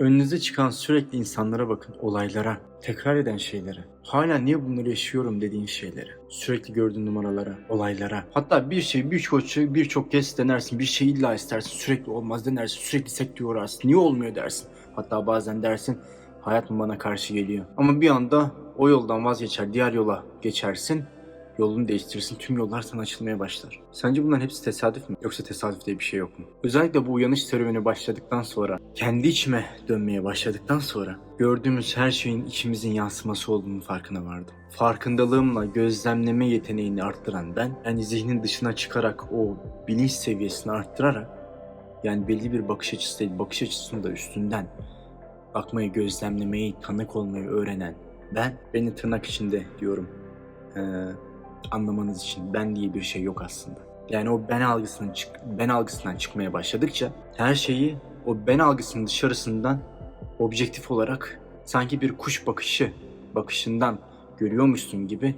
Önünüze çıkan sürekli insanlara bakın, olaylara, tekrar eden şeylere. Hala niye bunları yaşıyorum dediğin şeylere. Sürekli gördüğün numaralara, olaylara. Hatta bir şey birçok şey birçok kez denersin. Bir şey illa istersin. Sürekli olmaz denersin. Sürekli sekteye uğrarsın. Niye olmuyor dersin. Hatta bazen dersin hayat mı bana karşı geliyor. Ama bir anda o yoldan vazgeçer, diğer yola geçersin. Yolunu değiştirirsin, tüm yollar sana açılmaya başlar. Sence bunların hepsi tesadüf mü? Yoksa tesadüf diye bir şey yok mu? Özellikle bu uyanış serüveni başladıktan sonra, kendi içime dönmeye başladıktan sonra gördüğümüz her şeyin içimizin yansıması olduğunu farkına vardım. Farkındalığımla gözlemleme yeteneğini arttıran ben, yani zihnin dışına çıkarak o bilinç seviyesini arttırarak, yani belli bir bakış açısı değil, bakış açısını da üstünden bakmayı, gözlemlemeyi, tanık olmayı öğrenen ben, beni tırnak içinde diyorum, eee, anlamanız için ben diye bir şey yok aslında. Yani o ben algısının çık ben algısından çıkmaya başladıkça her şeyi o ben algısının dışarısından objektif olarak sanki bir kuş bakışı bakışından görüyormuşsun gibi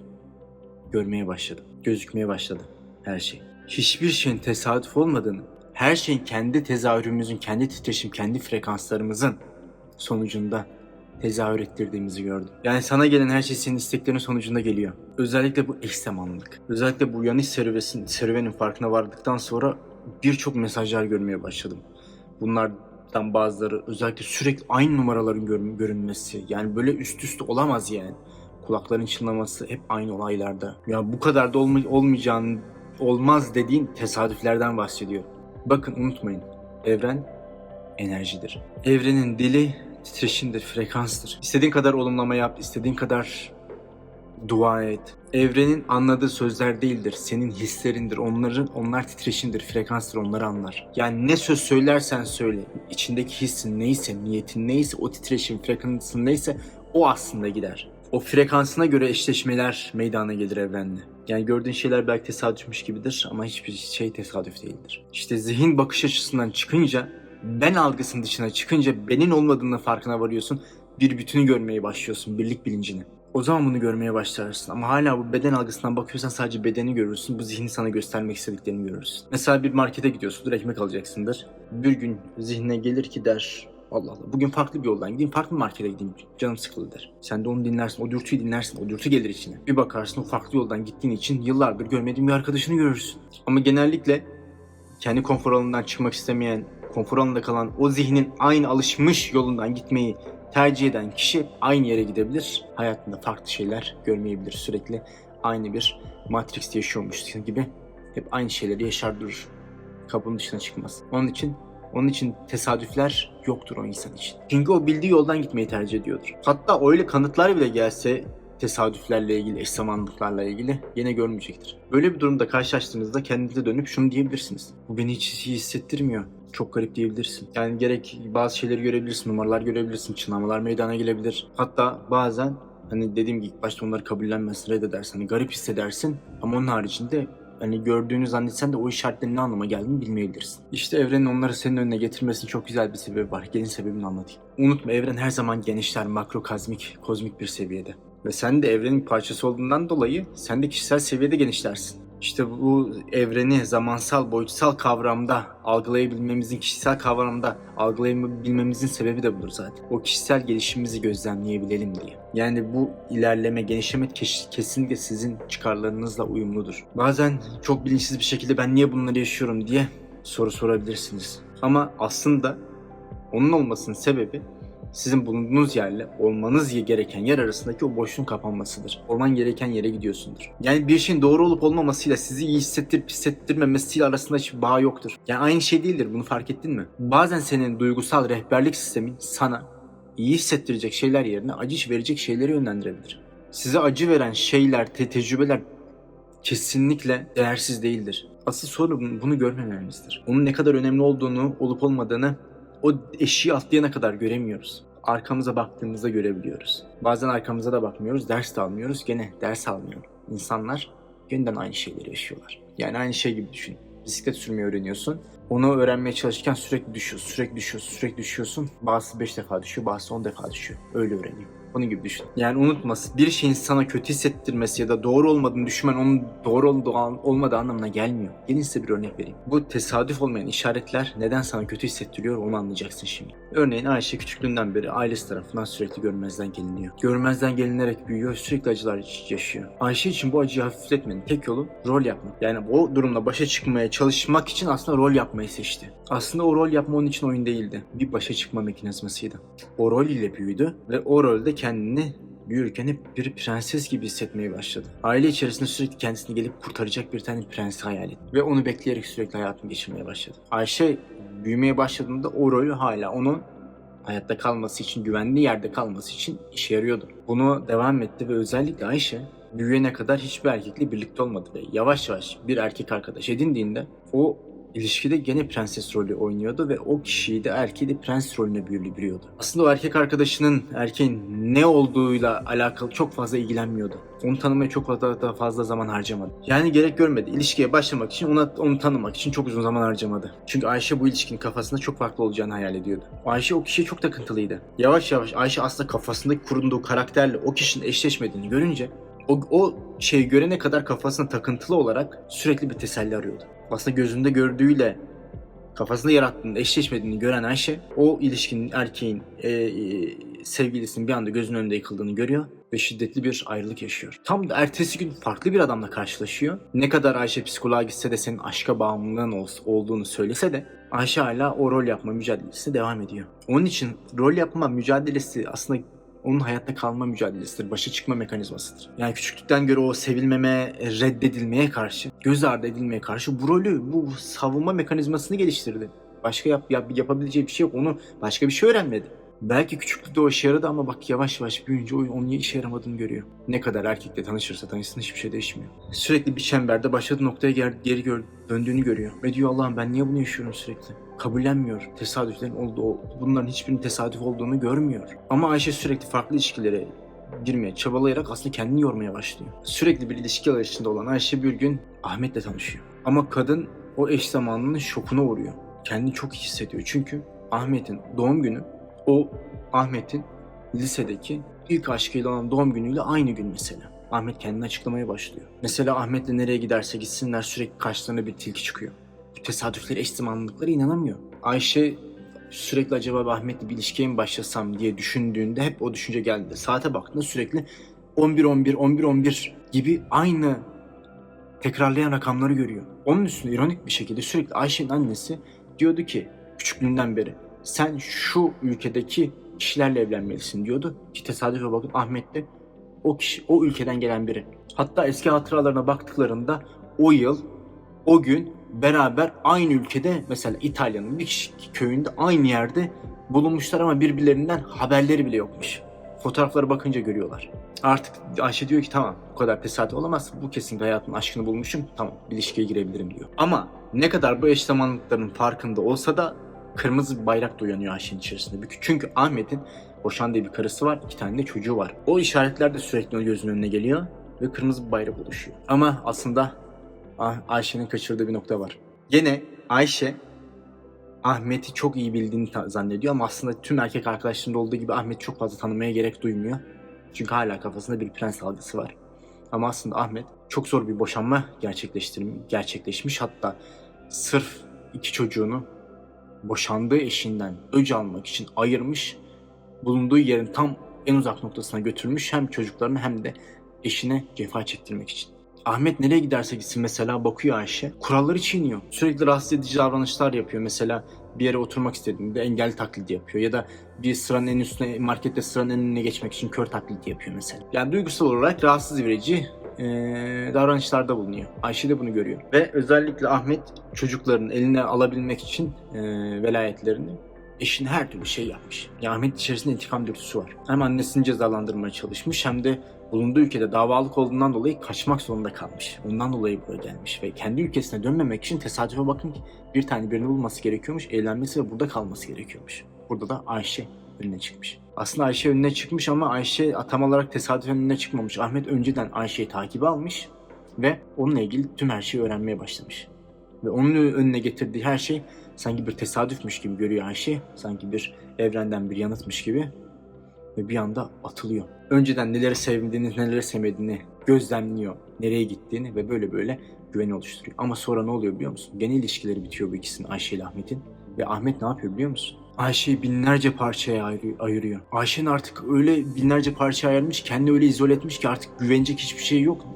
görmeye başladım. Gözükmeye başladı her şey. Hiçbir şeyin tesadüf olmadığını, her şeyin kendi tezahürümüzün, kendi titreşim, kendi frekanslarımızın sonucunda tezahür ettirdiğimizi gördüm. Yani sana gelen her şey senin isteklerin sonucunda geliyor. Özellikle bu eş zamanlılık. Özellikle bu uyanış serüvesin, serüvenin farkına vardıktan sonra birçok mesajlar görmeye başladım. Bunlardan bazıları özellikle sürekli aynı numaraların görün- görünmesi. Yani böyle üst üste olamaz yani. Kulakların çınlaması hep aynı olaylarda. Ya bu kadar da olma- olmayacağını olmaz dediğin tesadüflerden bahsediyor. Bakın unutmayın. Evren enerjidir. Evrenin dili titreşimdir, frekanstır. İstediğin kadar olumlama yap, istediğin kadar dua et. Evrenin anladığı sözler değildir. Senin hislerindir. Onların onlar titreşimdir, frekanstır. Onları anlar. Yani ne söz söylersen söyle. içindeki hissin neyse, niyetin neyse, o titreşim, frekansın neyse o aslında gider. O frekansına göre eşleşmeler meydana gelir evrenle. Yani gördüğün şeyler belki tesadüfmüş gibidir ama hiçbir şey tesadüf değildir. İşte zihin bakış açısından çıkınca, ben algısının dışına çıkınca benim olmadığını farkına varıyorsun. Bir bütünü görmeye başlıyorsun, birlik bilincini. O zaman bunu görmeye başlarsın. Ama hala bu beden algısından bakıyorsan sadece bedeni görürsün. Bu zihni sana göstermek istediklerini görürsün. Mesela bir markete gidiyorsundur, ekmek alacaksındır. Bir gün zihnine gelir ki der, Allah Allah bugün farklı bir yoldan gideyim, farklı bir markete gideyim. Canım sıkıldı der. Sen de onu dinlersin, o dürtüyü dinlersin, o dürtü gelir içine. Bir bakarsın o farklı yoldan gittiğin için yıllardır görmediğin bir arkadaşını görürsün. Ama genellikle kendi konfor alanından çıkmak istemeyen, konfor alanında kalan o zihnin aynı alışmış yolundan gitmeyi tercih eden kişi aynı yere gidebilir. Hayatında farklı şeyler görmeyebilir. Sürekli aynı bir Matrix'te yaşıyormuş gibi hep aynı şeyleri yaşar durur. Kabının dışına çıkmaz. Onun için onun için tesadüfler yoktur o insan için. Çünkü o bildiği yoldan gitmeyi tercih ediyordur. Hatta öyle kanıtlar bile gelse tesadüflerle ilgili, eş zamanlıklarla ilgili yine görmeyecektir. Böyle bir durumda karşılaştığınızda kendinize dönüp şunu diyebilirsiniz. Bu beni hiç iyi hissettirmiyor. Çok garip diyebilirsin. Yani gerek bazı şeyleri görebilirsin, numaralar görebilirsin, çınlamalar meydana gelebilir. Hatta bazen hani dediğim gibi ilk başta onları kabullenmezsin, reddedersin. Hani garip hissedersin ama onun haricinde hani gördüğünü zannetsen de o işaretlerin ne anlama geldiğini bilmeyebilirsin. İşte evrenin onları senin önüne getirmesinin çok güzel bir sebebi var. Gelin sebebini anlatayım. Unutma evren her zaman genişler makro kozmik, kozmik bir seviyede. Ve sen de evrenin parçası olduğundan dolayı sen de kişisel seviyede genişlersin. İşte bu evreni zamansal, boyutsal kavramda algılayabilmemizin, kişisel kavramda algılayabilmemizin sebebi de budur zaten. O kişisel gelişimimizi gözlemleyebilelim diye. Yani bu ilerleme, genişleme kes- kesinlikle sizin çıkarlarınızla uyumludur. Bazen çok bilinçsiz bir şekilde ben niye bunları yaşıyorum diye soru sorabilirsiniz. Ama aslında onun olmasının sebebi sizin bulunduğunuz yerle olmanız gereken yer arasındaki o boşluğun kapanmasıdır. Olman gereken yere gidiyorsundur. Yani bir şeyin doğru olup olmamasıyla sizi iyi hissettirip hissettirmemesiyle arasında hiçbir bağ yoktur. Yani aynı şey değildir bunu fark ettin mi? Bazen senin duygusal rehberlik sistemin sana iyi hissettirecek şeyler yerine acı verecek şeyleri yönlendirebilir. Size acı veren şeyler, te- tecrübeler kesinlikle değersiz değildir. Asıl sorun bunu görmememizdir. Onun ne kadar önemli olduğunu, olup olmadığını o eşiği atlayana kadar göremiyoruz. Arkamıza baktığımızda görebiliyoruz. Bazen arkamıza da bakmıyoruz, ders de almıyoruz. Gene ders almıyor. İnsanlar yeniden aynı şeyleri yaşıyorlar. Yani aynı şey gibi düşün. Bisiklet sürmeyi öğreniyorsun. Onu öğrenmeye çalışırken sürekli düşüyorsun, sürekli düşüyorsun, sürekli düşüyorsun. Bazısı 5 defa düşüyor, bazısı 10 defa düşüyor. Öyle öğreniyor. Onun gibi düşün. Yani unutmasın. Bir şeyin sana kötü hissettirmesi ya da doğru olmadığını düşünmen onun doğru olmadığı anlamına gelmiyor. Gelin size bir örnek vereyim. Bu tesadüf olmayan işaretler neden sana kötü hissettiriyor onu anlayacaksın şimdi. Örneğin Ayşe küçüklüğünden beri ailesi tarafından sürekli görmezden geliniyor. Görmezden gelinerek büyüyor, sürekli acılar yaşıyor. Ayşe için bu acıyı hafifletmenin tek yolu rol yapmak. Yani o durumla başa çıkmaya çalışmak için aslında rol yapmayı seçti. Aslında o rol yapma onun için oyun değildi. Bir başa çıkma mekanizmasıydı. O rol ile büyüdü ve o rolde kendini büyürken hep bir prenses gibi hissetmeye başladı. Aile içerisinde sürekli kendisini gelip kurtaracak bir tane prens hayal etti. Ve onu bekleyerek sürekli hayatını geçirmeye başladı. Ayşe büyümeye başladığında o rolü hala onun hayatta kalması için, güvenli yerde kalması için işe yarıyordu. Bunu devam etti ve özellikle Ayşe büyüyene kadar hiçbir erkekle birlikte olmadı ve yavaş yavaş bir erkek arkadaş edindiğinde o ilişkide gene prenses rolü oynuyordu ve o kişiyi de erkeği de prens rolüne bürüyordu. Aslında o erkek arkadaşının erkeğin ne olduğuyla alakalı çok fazla ilgilenmiyordu. Onu tanımaya çok fazla fazla zaman harcamadı. Yani gerek görmedi. İlişkiye başlamak için ona onu tanımak için çok uzun zaman harcamadı. Çünkü Ayşe bu ilişkinin kafasında çok farklı olacağını hayal ediyordu. Ayşe o kişiye çok takıntılıydı. Yavaş yavaş Ayşe aslında kafasındaki kurunduğu karakterle o kişinin eşleşmediğini görünce o, o şeyi görene kadar kafasına takıntılı olarak sürekli bir teselli arıyordu. Aslında gözünde gördüğüyle kafasında yarattığının eşleşmediğini gören Ayşe o ilişkinin erkeğin e, e, sevgilisinin bir anda gözünün önünde yıkıldığını görüyor ve şiddetli bir ayrılık yaşıyor. Tam da ertesi gün farklı bir adamla karşılaşıyor. Ne kadar Ayşe psikoloğa gitse de senin aşka bağımlılığın ol, olduğunu söylese de Ayşe hala o rol yapma mücadelesi devam ediyor. Onun için rol yapma mücadelesi aslında onun hayatta kalma mücadelesidir, başa çıkma mekanizmasıdır. Yani küçüklükten göre o sevilmeme, reddedilmeye karşı, göz ardı edilmeye karşı bu rolü, bu savunma mekanizmasını geliştirdi. Başka yap, yap, yapabileceği bir şey yok. Onu başka bir şey öğrenmedi. Belki küçüklükte o işe yaradı ama bak yavaş yavaş büyüyünce onun işe yaramadığını görüyor. Ne kadar erkekle tanışırsa tanışsın hiçbir şey değişmiyor. Sürekli bir çemberde başladığı noktaya geri, geri gör, döndüğünü görüyor. Ve diyor Allah'ım ben niye bunu yaşıyorum sürekli? Kabullenmiyor. Tesadüflerin olduğu, bunların hiçbirinin tesadüf olduğunu görmüyor. Ama Ayşe sürekli farklı ilişkilere girmeye çabalayarak aslında kendini yormaya başlıyor. Sürekli bir ilişki arayışında olan Ayşe bir gün Ahmet'le tanışıyor. Ama kadın o eş zamanlının şokuna uğruyor. Kendini çok iyi hissediyor. Çünkü Ahmet'in doğum günü o Ahmet'in lisedeki ilk aşkıyla olan doğum günüyle aynı gün mesela. Ahmet kendini açıklamaya başlıyor. Mesela Ahmet'le nereye giderse gitsinler sürekli karşılarına bir tilki çıkıyor. Bu tesadüfleri eş zamanlılıklara inanamıyor. Ayşe sürekli acaba Ahmet'le bir ilişkiye mi başlasam diye düşündüğünde hep o düşünce geldi. Saate baktığında sürekli 11 11 11 11 gibi aynı tekrarlayan rakamları görüyor. Onun üstünde ironik bir şekilde sürekli Ayşe'nin annesi diyordu ki küçüklüğünden beri sen şu ülkedeki kişilerle evlenmelisin diyordu. Ki tesadüfe bakın Ahmet de o kişi o ülkeden gelen biri. Hatta eski hatıralarına baktıklarında o yıl o gün beraber aynı ülkede mesela İtalya'nın bir kişi köyünde aynı yerde bulunmuşlar ama birbirlerinden haberleri bile yokmuş. Fotoğraflara bakınca görüyorlar. Artık Ayşe diyor ki tamam bu kadar tesadüf olamaz. Bu kesinlikle hayatın aşkını bulmuşum. Tamam ilişkiye girebilirim diyor. Ama ne kadar bu eş zamanlıkların farkında olsa da kırmızı bir bayrak da uyanıyor Ayşe'nin içerisinde. Çünkü Ahmet'in boşandığı bir karısı var, iki tane de çocuğu var. O işaretler de sürekli o gözünün önüne geliyor ve kırmızı bir bayrak oluşuyor. Ama aslında Ayşe'nin kaçırdığı bir nokta var. Gene Ayşe Ahmet'i çok iyi bildiğini zannediyor ama aslında tüm erkek arkadaşlarında olduğu gibi Ahmet çok fazla tanımaya gerek duymuyor. Çünkü hala kafasında bir prens algısı var. Ama aslında Ahmet çok zor bir boşanma gerçekleştirmiş, gerçekleşmiş. Hatta sırf iki çocuğunu boşandığı eşinden öc almak için ayırmış, bulunduğu yerin tam en uzak noktasına götürmüş hem çocuklarını hem de eşine cefa çektirmek için. Ahmet nereye giderse gitsin mesela bakıyor Ayşe. Kuralları çiğniyor. Sürekli rahatsız edici davranışlar yapıyor. Mesela bir yere oturmak istediğinde engel taklidi yapıyor. Ya da bir sıranın en üstüne markette sıranın önüne geçmek için kör taklidi yapıyor mesela. Yani duygusal olarak rahatsız verici e, davranışlarda bulunuyor. Ayşe de bunu görüyor. Ve özellikle Ahmet çocukların eline alabilmek için e, velayetlerini eşine her türlü şey yapmış. Yani Ahmet içerisinde intikam dürtüsü var. Hem annesini cezalandırmaya çalışmış hem de bulunduğu ülkede davalık olduğundan dolayı kaçmak zorunda kalmış. Ondan dolayı buraya gelmiş ve kendi ülkesine dönmemek için tesadüfe bakın ki bir tane birini bulması gerekiyormuş, evlenmesi ve burada kalması gerekiyormuş. Burada da Ayşe önüne çıkmış. Aslında Ayşe önüne çıkmış ama Ayşe atam olarak tesadüfen önüne çıkmamış. Ahmet önceden Ayşe'yi takibe almış ve onunla ilgili tüm her şeyi öğrenmeye başlamış. Ve onun önüne getirdiği her şey sanki bir tesadüfmüş gibi görüyor Ayşe. Sanki bir evrenden bir yanıtmış gibi. ve bir anda atılıyor. Önceden neleri sevdiğini, neleri sevmediğini gözlemliyor, nereye gittiğini ve böyle böyle güveni oluşturuyor. Ama sonra ne oluyor biliyor musun? Gene ilişkileri bitiyor bu ikisinin Ayşe ile Ahmet'in. Ve Ahmet ne yapıyor biliyor musun? Ayşe'yi binlerce parçaya ayırıyor. Ayşe'nin artık öyle binlerce parçaya ayırmış, kendini öyle izole etmiş ki artık güvenecek hiçbir şey yok.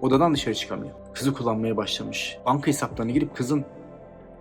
Odadan dışarı çıkamıyor. Kızı kullanmaya başlamış. Banka hesaplarına girip kızın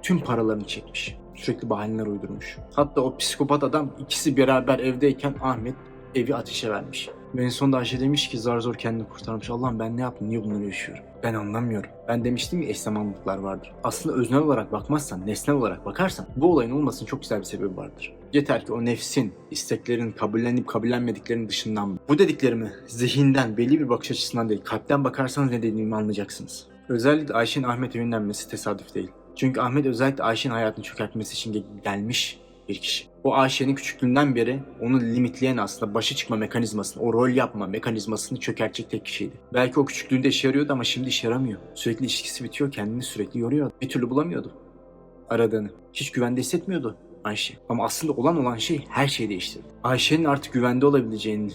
tüm paralarını çekmiş. Sürekli bahaneler uydurmuş. Hatta o psikopat adam ikisi beraber evdeyken Ahmet evi ateşe vermiş. Ve en sonunda Ayşe demiş ki zar zor kendini kurtarmış. Allah'ım ben ne yaptım? Niye bunları yaşıyorum? Ben anlamıyorum. Ben demiştim ya eş zamanlılıklar vardır. Aslında öznel olarak bakmazsan, nesnel olarak bakarsan bu olayın olmasının çok güzel bir sebebi vardır. Yeter ki o nefsin, isteklerin kabullenip kabullenmediklerinin dışından bu dediklerimi zihinden, belli bir bakış açısından değil, kalpten bakarsanız ne dediğimi anlayacaksınız. Özellikle Ayşe'nin Ahmet'e yönlenmesi tesadüf değil. Çünkü Ahmet özellikle Ayşe'nin hayatını çökertmesi için gel- gelmiş bir kişi. O Ayşe'nin küçüklüğünden beri onu limitleyen aslında başa çıkma mekanizmasını, o rol yapma mekanizmasını çökertecek tek kişiydi. Belki o küçüklüğünde işe yarıyordu ama şimdi işe yaramıyor. Sürekli ilişkisi bitiyor, kendini sürekli yoruyor. Bir türlü bulamıyordu aradığını. Hiç güvende hissetmiyordu Ayşe. Ama aslında olan olan şey her şeyi değiştirdi. Ayşe'nin artık güvende olabileceğini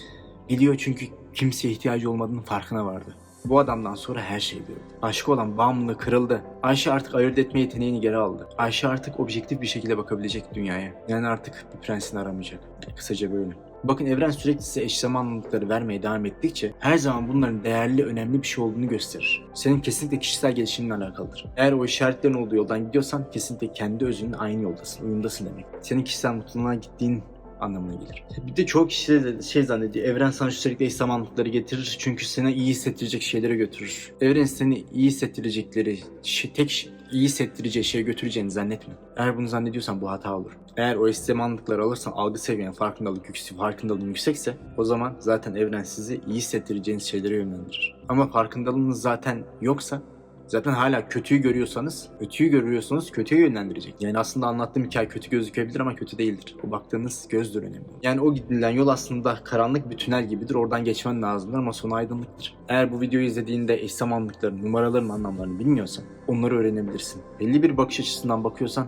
biliyor çünkü kimseye ihtiyacı olmadığının farkına vardı. Bu adamdan sonra her şey gördü. Aşık olan bağımlılığı kırıldı. Ayşe artık ayırt etme yeteneğini geri aldı. Ayşe artık objektif bir şekilde bakabilecek dünyaya. Yani artık bir prensin aramayacak. Kısaca böyle. Bakın evren sürekli size eş zamanlılıkları vermeye devam ettikçe her zaman bunların değerli, önemli bir şey olduğunu gösterir. Senin kesinlikle kişisel gelişiminle alakalıdır. Eğer o işaretlerin olduğu yoldan gidiyorsan kesinlikle kendi özünün aynı yoldasın, uyumdasın demek. Senin kişisel mutluluğuna gittiğin anlamına gelir. Bir de çoğu kişi de şey zannediyor. Evren sana sürekli eş zamanlıkları getirir çünkü sana iyi hissettirecek şeylere götürür. Evren seni iyi hissettirecekleri, şey, tek şey- iyi hissettireceği şeye götüreceğini zannetme. Eğer bunu zannediyorsan bu hata olur. Eğer o eş zamanlıkları alırsan algı seviyen farkındalık yüksek, farkındalığın yüksekse o zaman zaten evren sizi iyi hissettireceğiniz şeylere yönlendirir. Ama farkındalığınız zaten yoksa Zaten hala kötüyü görüyorsanız, kötüyü görüyorsanız kötüye yönlendirecek. Yani aslında anlattığım hikaye kötü gözükebilir ama kötü değildir. O baktığınız gözdür önemli. Yani o gidilen yol aslında karanlık bir tünel gibidir. Oradan geçmen lazımdır ama sonu aydınlıktır. Eğer bu videoyu izlediğinde eş zamanlıkların, numaraların anlamlarını bilmiyorsan onları öğrenebilirsin. Belli bir bakış açısından bakıyorsan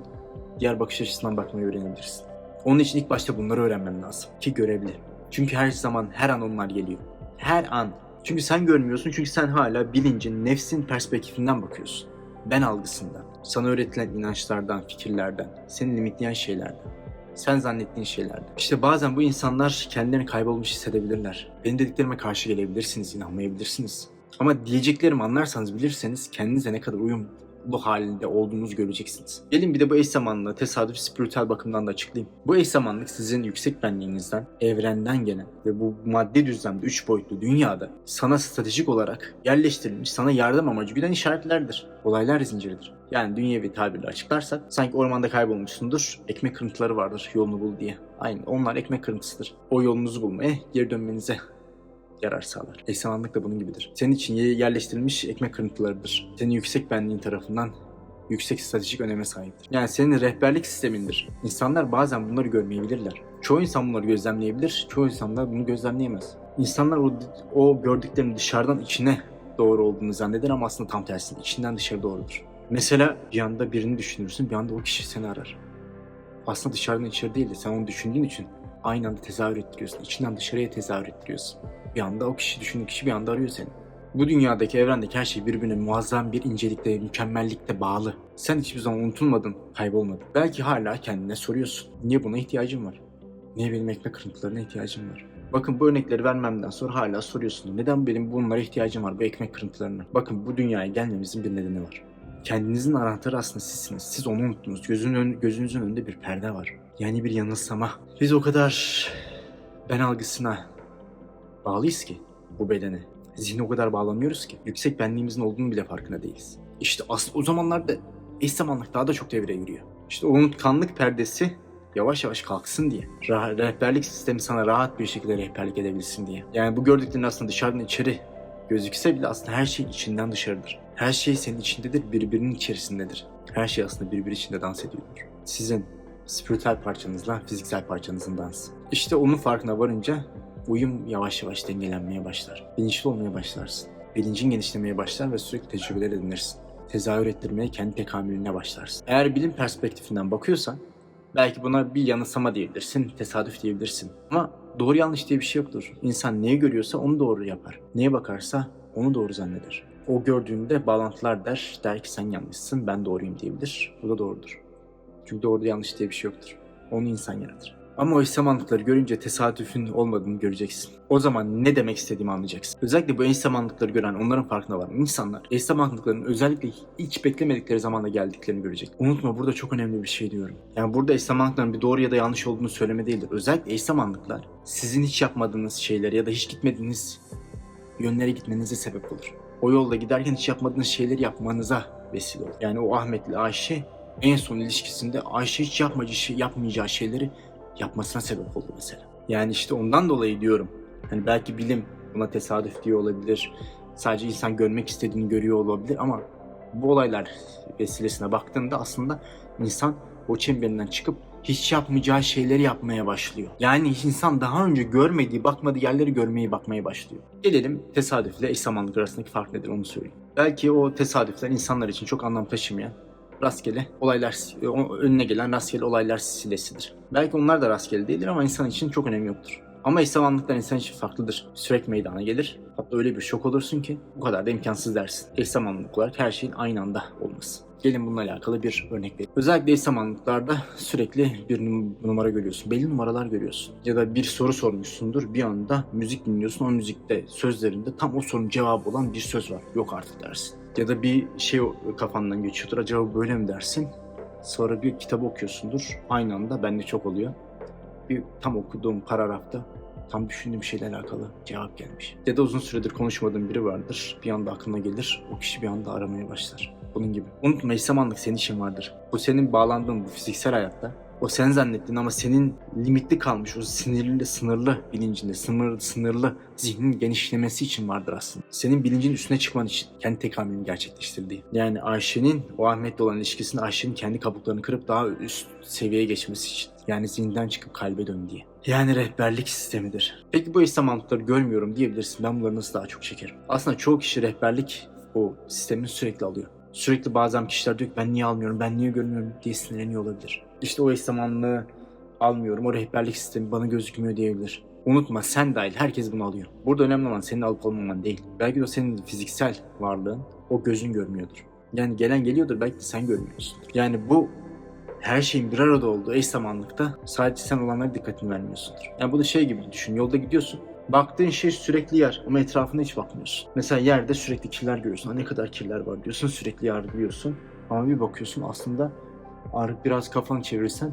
diğer bakış açısından bakmayı öğrenebilirsin. Onun için ilk başta bunları öğrenmen lazım ki görebilir. Çünkü her zaman her an onlar geliyor. Her an çünkü sen görmüyorsun çünkü sen hala bilincin, nefsin perspektifinden bakıyorsun. Ben algısından, sana öğretilen inançlardan, fikirlerden, seni limitleyen şeylerden, sen zannettiğin şeylerden. İşte bazen bu insanlar kendilerini kaybolmuş hissedebilirler. Benim dediklerime karşı gelebilirsiniz, inanmayabilirsiniz. Ama diyeceklerimi anlarsanız bilirseniz kendinize ne kadar uyum bu halinde olduğunuzu göreceksiniz. Gelin bir de bu eş zamanlılığı tesadüf spiritüel bakımdan da açıklayayım. Bu eş zamanlık sizin yüksek benliğinizden, evrenden gelen ve bu maddi düzlemde, üç boyutlu dünyada sana stratejik olarak yerleştirilmiş, sana yardım amacı güden işaretlerdir. Olaylar zinciridir. Yani dünyevi tabirle açıklarsak sanki ormanda kaybolmuşsundur, ekmek kırıntıları vardır yolunu bul diye. Aynen onlar ekmek kırıntısıdır. O yolunuzu bulmaya, geri dönmenize yarar sağlar. Eş zamanlık da bunun gibidir. Senin için ye- yerleştirilmiş ekmek kırıntılarıdır. Senin yüksek benliğin tarafından yüksek stratejik öneme sahiptir. Yani senin rehberlik sistemindir. İnsanlar bazen bunları görmeyebilirler. Çoğu insan bunları gözlemleyebilir, çoğu insanlar bunu gözlemleyemez. İnsanlar o, o gördüklerinin dışarıdan içine doğru olduğunu zanneder ama aslında tam tersine içinden dışarı doğrudur. Mesela bir anda birini düşünürsün, bir anda o kişi seni arar. Aslında dışarıdan içeri değil de sen onu düşündüğün için aynı anda tezahür ettiriyorsun. İçinden dışarıya tezahür ettiriyorsun. Bir anda o kişi düşündüğün kişi bir anda arıyor seni. Bu dünyadaki, evrendeki her şey birbirine muazzam bir incelikte, mükemmellikte bağlı. Sen hiçbir zaman unutulmadın, kaybolmadın. Belki hala kendine soruyorsun. Niye buna ihtiyacım var? Niye benim ekmek kırıntılarına ihtiyacım var? Bakın bu örnekleri vermemden sonra hala soruyorsun. Neden benim bunlara ihtiyacım var, bu ekmek kırıntılarına? Bakın bu dünyaya gelmemizin bir nedeni var. Kendinizin anahtarı aslında sizsiniz. Siz onu unuttunuz. Gözünün ön- gözünüzün önünde bir perde var. Yani bir yanılsama. Biz o kadar ben algısına bağlıyız ki bu bedene. Zihne o kadar bağlanıyoruz ki yüksek benliğimizin olduğunu bile farkında değiliz. İşte aslında o zamanlarda eş zamanlık daha da çok devreye giriyor. İşte o unutkanlık perdesi yavaş yavaş kalksın diye. Ra- rehberlik sistemi sana rahat bir şekilde rehberlik edebilsin diye. Yani bu gördüklerin aslında dışarıdan içeri gözükse bile aslında her şey içinden dışarıdır. Her şey senin içindedir, birbirinin içerisindedir. Her şey aslında birbiri içinde dans ediyordur. Sizin spiritüel parçanızla fiziksel parçanızın dansı. İşte onun farkına varınca uyum yavaş yavaş dengelenmeye başlar. Bilinçli olmaya başlarsın. Bilincin genişlemeye başlar ve sürekli tecrübeler edinirsin. Tezahür ettirmeye kendi tekamülüne başlarsın. Eğer bilim perspektifinden bakıyorsan Belki buna bir yanılsama diyebilirsin, tesadüf diyebilirsin. Ama doğru yanlış diye bir şey yoktur. İnsan neyi görüyorsa onu doğru yapar. Neye bakarsa onu doğru zanneder. O gördüğünde bağlantılar der, der ki sen yanlışsın, ben doğruyum diyebilir. Bu da doğrudur. Çünkü doğru yanlış diye bir şey yoktur. Onu insan yaratır. Ama o samanlıkları görünce tesadüfün olmadığını göreceksin. O zaman ne demek istediğimi anlayacaksın. Özellikle bu eş zamanlıkları gören onların farkına varan insanlar eş zamanlıkların özellikle hiç beklemedikleri zamanda geldiklerini görecek. Unutma burada çok önemli bir şey diyorum. Yani burada eş zamanlıkların bir doğru ya da yanlış olduğunu söyleme değildir. Özellikle eş zamanlıklar sizin hiç yapmadığınız şeyleri ya da hiç gitmediğiniz yönlere gitmenize sebep olur. O yolda giderken hiç yapmadığınız şeyleri yapmanıza vesile olur. Yani o Ahmet'le Ayşe en son ilişkisinde Ayşe hiç yapmayacağı, şey, yapmayacağı şeyleri yapmasına sebep oldu mesela. Yani işte ondan dolayı diyorum. Hani belki bilim buna tesadüf diyor olabilir. Sadece insan görmek istediğini görüyor olabilir ama bu olaylar vesilesine baktığında aslında insan o çemberinden çıkıp hiç yapmayacağı şeyleri yapmaya başlıyor. Yani insan daha önce görmediği, bakmadığı yerleri görmeye bakmaya başlıyor. Gelelim tesadüfle eş zamanlık arasındaki fark nedir onu söyleyeyim. Belki o tesadüfler insanlar için çok anlam taşımayan rastgele olaylar, o önüne gelen rastgele olaylar silesidir. Belki onlar da rastgele değildir ama insan için çok önemi yoktur. Ama eş zamanlıklar insan için farklıdır. Sürekli meydana gelir. Hatta öyle bir şok olursun ki bu kadar da imkansız dersin. Eş zamanlılık olarak her şeyin aynı anda olması. Gelin bununla alakalı bir örnek verelim. Özellikle zamanlıklarda sürekli bir num- numara görüyorsun. Belli numaralar görüyorsun. Ya da bir soru sormuşsundur. Bir anda müzik dinliyorsun. O müzikte sözlerinde tam o sorunun cevabı olan bir söz var. Yok artık dersin. Ya da bir şey kafandan geçiyordur. Acaba böyle mi dersin? Sonra bir kitabı okuyorsundur. Aynı anda bende çok oluyor. Bir tam okuduğum paragrafta tam düşündüğüm şeyle alakalı cevap gelmiş. Ya da uzun süredir konuşmadığım biri vardır. Bir anda aklına gelir. O kişi bir anda aramaya başlar. Bunun gibi. Unutma eş zamanlık senin için vardır. Bu senin bağlandığın bu fiziksel hayatta o sen zannettin ama senin limitli kalmış o sinirli, sınırlı bilincinde, sınırlı, sınırlı zihnin genişlemesi için vardır aslında. Senin bilincin üstüne çıkman için kendi tekamülünü gerçekleştirdiği. Yani Ayşe'nin o Ahmet'le olan ilişkisinde Ayşe'nin kendi kabuklarını kırıp daha üst seviyeye geçmesi için. Yani zihinden çıkıp kalbe dön diye. Yani rehberlik sistemidir. Peki bu eş zamanlıkları görmüyorum diyebilirsin. Ben bunları nasıl daha çok çekerim? Aslında çoğu kişi rehberlik o sistemin sürekli alıyor. Sürekli bazen kişiler diyor ki ben niye almıyorum, ben niye görmüyorum diye sinirleniyor olabilir. İşte o eş zamanlığı almıyorum, o rehberlik sistemi bana gözükmüyor diyebilir. Unutma sen dahil herkes bunu alıyor. Burada önemli olan senin alıp almaman değil. Belki de o senin fiziksel varlığın o gözün görmüyordur. Yani gelen geliyordur belki de sen görmüyorsun. Yani bu her şeyin bir arada olduğu eş zamanlıkta sadece sen olanlara dikkatini vermiyorsundur. Yani bu da şey gibi düşün. Yolda gidiyorsun. Baktığın şey sürekli yer ama etrafına hiç bakmıyorsun. Mesela yerde sürekli kirler görüyorsun. Ne kadar kirler var diyorsun. Sürekli yargılıyorsun. Ama bir bakıyorsun aslında Arık biraz kafanı çevirirsen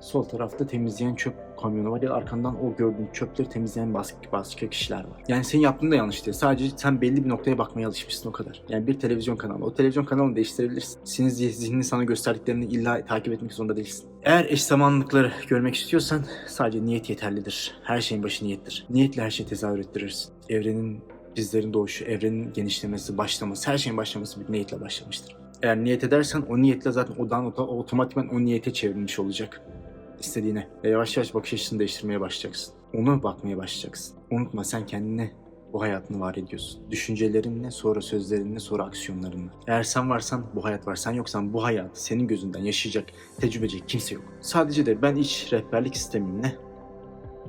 sol tarafta temizleyen çöp kamyonu var ya da arkandan o gördüğün çöpleri temizleyen başka, başka kişiler var. Yani senin yaptığın da yanlış değil. Sadece sen belli bir noktaya bakmaya alışmışsın o kadar. Yani bir televizyon kanalı. O televizyon kanalını değiştirebilirsin. Senin zih- zihninin sana gösterdiklerini illa takip etmek zorunda değilsin. Eğer eş zamanlıkları görmek istiyorsan sadece niyet yeterlidir. Her şeyin başı niyettir. Niyetle her şeyi tezahür ettirirsin. Evrenin bizlerin doğuşu, evrenin genişlemesi, başlaması, her şeyin başlaması bir niyetle başlamıştır. Eğer niyet edersen o niyetle zaten odan otomatikman o niyete çevrilmiş olacak istediğine. Ve yavaş yavaş bakış açısını değiştirmeye başlayacaksın. Ona bakmaya başlayacaksın. Unutma sen kendine bu hayatını var ediyorsun. Düşüncelerinle, sonra sözlerinle, sonra aksiyonlarınla. Eğer sen varsan bu hayat var. Sen yoksan bu hayatı senin gözünden yaşayacak, tecrübe edecek kimse yok. Sadece de ben iç rehberlik sistemimle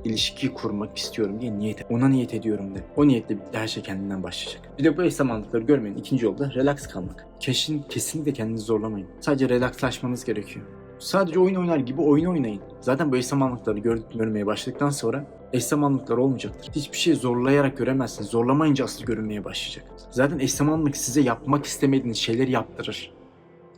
ilişki kurmak istiyorum diye niyet et. Ona niyet ediyorum de. O niyetle her şey kendinden başlayacak. Bir de bu eş zamanlıkları görmenin ikinci yolu da relax kalmak. Kesin, kesinlikle kendinizi zorlamayın. Sadece relaxlaşmanız gerekiyor. Sadece oyun oynar gibi oyun oynayın. Zaten bu eş zamanlıkları gör, görmeye başladıktan sonra eş zamanlıklar olmayacaktır. Hiçbir şey zorlayarak göremezsiniz. Zorlamayınca asıl görünmeye başlayacak. Zaten eş zamanlık size yapmak istemediğiniz şeyleri yaptırır.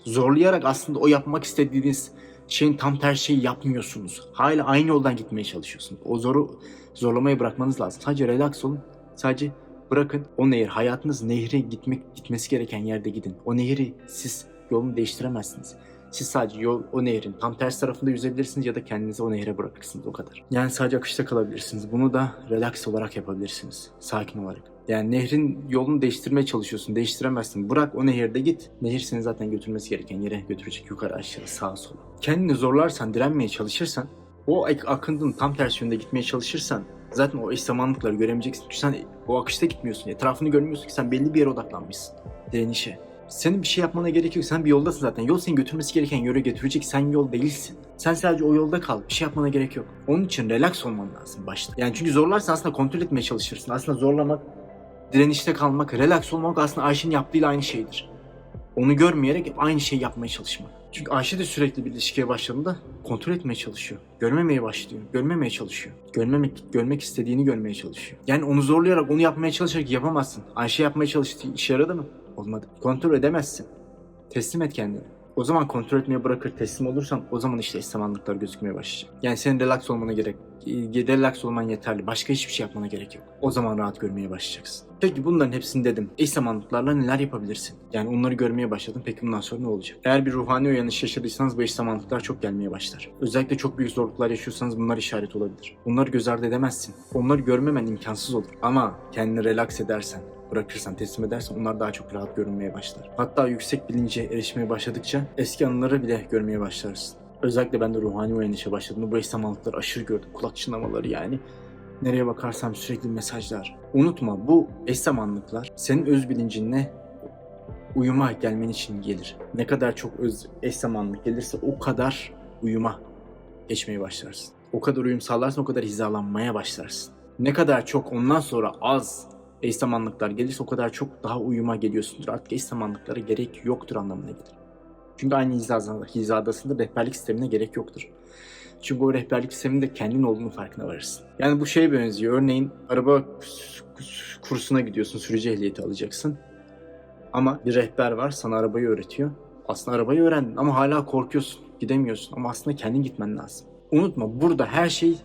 Zorlayarak aslında o yapmak istediğiniz şeyin tam tersi şeyi yapmıyorsunuz. Hala aynı yoldan gitmeye çalışıyorsunuz. O zoru zorlamayı bırakmanız lazım. Sadece relax olun. Sadece bırakın o nehir. Hayatınız nehre gitmek gitmesi gereken yerde gidin. O nehri siz yolunu değiştiremezsiniz. Siz sadece yol o nehrin tam ters tarafında yüzebilirsiniz ya da kendinizi o nehre bırakırsınız o kadar. Yani sadece akışta kalabilirsiniz. Bunu da relax olarak yapabilirsiniz. Sakin olarak. Yani nehrin yolunu değiştirmeye çalışıyorsun. Değiştiremezsin. Bırak o nehirde git. Nehir seni zaten götürmesi gereken yere götürecek. Yukarı aşağı sağa sola. Kendini zorlarsan, direnmeye çalışırsan o ak- akıntının tam tersi yönde gitmeye çalışırsan zaten o eş zamanlıkları göremeyeceksin. Çünkü sen o akışta gitmiyorsun. Etrafını görmüyorsun ki sen belli bir yere odaklanmışsın. Direnişe. Senin bir şey yapmana gerek yok. Sen bir yoldasın zaten. Yol seni götürmesi gereken yere götürecek. Sen yol değilsin. Sen sadece o yolda kal. Bir şey yapmana gerek yok. Onun için relax olman lazım başta. Yani çünkü zorlarsan aslında kontrol etmeye çalışırsın. Aslında zorlamak, direnişte kalmak, relax olmak aslında Ayşe'nin yaptığıyla aynı şeydir. Onu görmeyerek hep aynı şeyi yapmaya çalışmak. Çünkü Ayşe de sürekli bir ilişkiye başladığında kontrol etmeye çalışıyor. Görmemeye başlıyor. Görmemeye çalışıyor. Görmemek, görmek istediğini görmeye çalışıyor. Yani onu zorlayarak, onu yapmaya çalışarak yapamazsın. Ayşe yapmaya çalıştı. işe yaradı mı? Olmadı. Kontrol edemezsin. Teslim et kendini. O zaman kontrol etmeye bırakır teslim olursan o zaman işte eş zamanlıklar gözükmeye başlayacak. Yani senin relax olmana gerek, relax olman yeterli. Başka hiçbir şey yapmana gerek yok. O zaman rahat görmeye başlayacaksın. Peki bunların hepsini dedim. Eş zamanlıklarla neler yapabilirsin? Yani onları görmeye başladın. Peki bundan sonra ne olacak? Eğer bir ruhani uyanış yaşadıysanız bu eş zamanlıklar çok gelmeye başlar. Özellikle çok büyük zorluklar yaşıyorsanız bunlar işaret olabilir. Bunları göz ardı edemezsin. Onları görmemen imkansız olur. Ama kendini relax edersen, bırakırsan, teslim edersen onlar daha çok rahat görünmeye başlar. Hatta yüksek bilince erişmeye başladıkça eski anıları bile görmeye başlarsın. Özellikle ben de ruhani uyanışa başladığımda bu eş zamanlıkları aşırı gördüm. Kulak çınlamaları yani. Nereye bakarsam sürekli mesajlar. Unutma bu eş zamanlıklar senin öz bilincinle uyuma gelmen için gelir. Ne kadar çok öz eş zamanlık gelirse o kadar uyuma geçmeye başlarsın. O kadar uyum sağlarsın o kadar hizalanmaya başlarsın. Ne kadar çok ondan sonra az eş zamanlıklar gelirse o kadar çok daha uyuma geliyorsundur. Artık eş zamanlıklara gerek yoktur anlamına gelir. Çünkü aynı hizada, hizadasında rehberlik sistemine gerek yoktur. Çünkü o rehberlik sisteminde kendin olduğunu farkına varırsın. Yani bu şeye benziyor. Örneğin araba kursuna gidiyorsun, sürücü ehliyeti alacaksın. Ama bir rehber var, sana arabayı öğretiyor. Aslında arabayı öğrendin ama hala korkuyorsun, gidemiyorsun. Ama aslında kendin gitmen lazım. Unutma burada her şey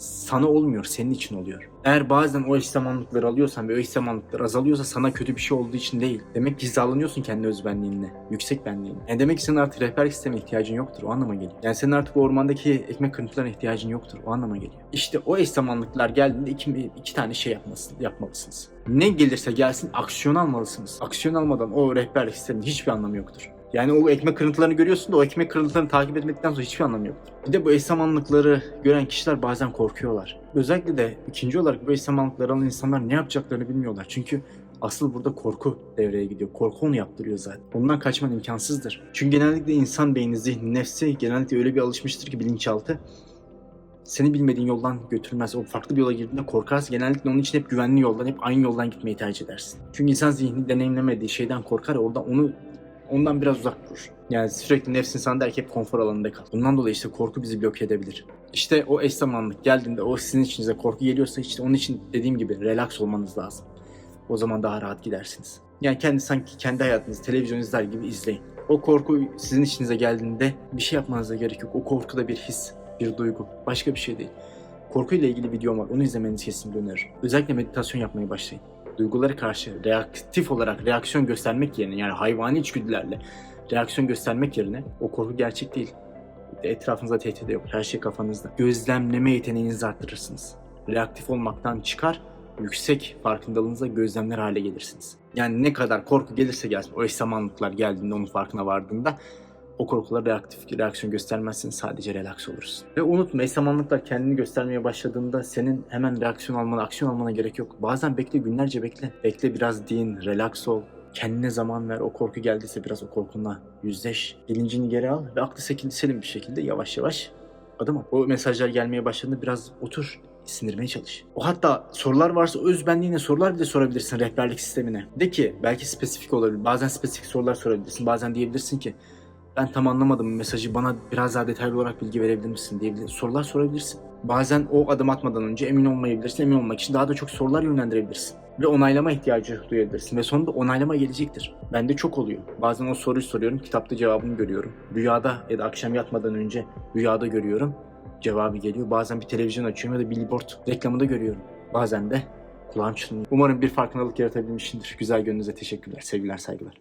sana olmuyor, senin için oluyor. Eğer bazen o eş zamanlıkları alıyorsan ve o eş zamanlıklar azalıyorsa sana kötü bir şey olduğu için değil. Demek ki hizalanıyorsun kendi özbenliğinle, yüksek benliğinle. Yani demek ki senin artık rehberlik sistemine ihtiyacın yoktur, o anlama geliyor. Yani senin artık o ormandaki ekmek kırıntılarına ihtiyacın yoktur, o anlama geliyor. İşte o eş zamanlıklar geldiğinde iki, iki tane şey yapmasın, yapmalısınız. Ne gelirse gelsin aksiyon almalısınız. Aksiyon almadan o rehberlik sisteminin hiçbir anlamı yoktur. Yani o ekmek kırıntılarını görüyorsun da o ekmek kırıntılarını takip etmekten sonra hiçbir anlamı yoktur. Bir de bu eş zamanlıkları gören kişiler bazen korkuyorlar. Özellikle de ikinci olarak bu eş zamanlıkları alan insanlar ne yapacaklarını bilmiyorlar. Çünkü asıl burada korku devreye gidiyor. Korku onu yaptırıyor zaten. Ondan kaçman imkansızdır. Çünkü genellikle insan beyni, zihni, nefsi genellikle öyle bir alışmıştır ki bilinçaltı seni bilmediğin yoldan götürmez. O farklı bir yola girdiğinde korkarsın. Genellikle onun için hep güvenli yoldan, hep aynı yoldan gitmeyi tercih edersin. Çünkü insan zihni deneyimlemediği şeyden korkar. Oradan onu ondan biraz uzak durur. Yani sürekli nefsin sana der ki hep konfor alanında kal. Bundan dolayı işte korku bizi bloke edebilir. İşte o eş zamanlık geldiğinde o sizin içinize korku geliyorsa işte onun için dediğim gibi relax olmanız lazım. O zaman daha rahat gidersiniz. Yani kendi sanki kendi hayatınızı televizyon izler gibi izleyin. O korku sizin içinize geldiğinde bir şey yapmanıza gerek yok. O korku da bir his, bir duygu. Başka bir şey değil. Korkuyla ilgili videom var. Onu izlemenizi kesinlikle öneririm. Özellikle meditasyon yapmaya başlayın duyguları karşı reaktif olarak reaksiyon göstermek yerine yani hayvani içgüdülerle reaksiyon göstermek yerine o korku gerçek değil. Etrafınızda tehdit yok. Her şey kafanızda. Gözlemleme yeteneğinizi arttırırsınız. Reaktif olmaktan çıkar, yüksek farkındalığınızla gözlemler hale gelirsiniz. Yani ne kadar korku gelirse gelsin, o eş zamanlıklar geldiğinde onun farkına vardığında o korkulara reaktif reaksiyon göstermezsin sadece relax olursun. Ve unutma eş zamanlıklar kendini göstermeye başladığında senin hemen reaksiyon almana, aksiyon almana gerek yok. Bazen bekle günlerce bekle. Bekle biraz din, relax ol. Kendine zaman ver. O korku geldiyse biraz o korkunla yüzleş. Bilincini geri al ve aklı selim bir şekilde yavaş yavaş adım at. O mesajlar gelmeye başladığında biraz otur sindirmeye çalış. O hatta sorular varsa öz benliğine sorular bile sorabilirsin rehberlik sistemine. De ki belki spesifik olabilir. Bazen spesifik sorular sorabilirsin. Bazen diyebilirsin ki ben tam anlamadım mesajı bana biraz daha detaylı olarak bilgi verebilir misin diye sorular sorabilirsin. Bazen o adım atmadan önce emin olmayabilirsin. Emin olmak için daha da çok sorular yönlendirebilirsin. Ve onaylama ihtiyacı duyabilirsin. Ve sonunda onaylama gelecektir. Bende çok oluyor. Bazen o soruyu soruyorum. Kitapta cevabını görüyorum. Rüyada ya da akşam yatmadan önce rüyada görüyorum. Cevabı geliyor. Bazen bir televizyon açıyorum ya da billboard reklamında görüyorum. Bazen de kulağım çınlıyor. Umarım bir farkındalık yaratabilmişimdir. Güzel gönlünüze teşekkürler. Sevgiler, saygılar.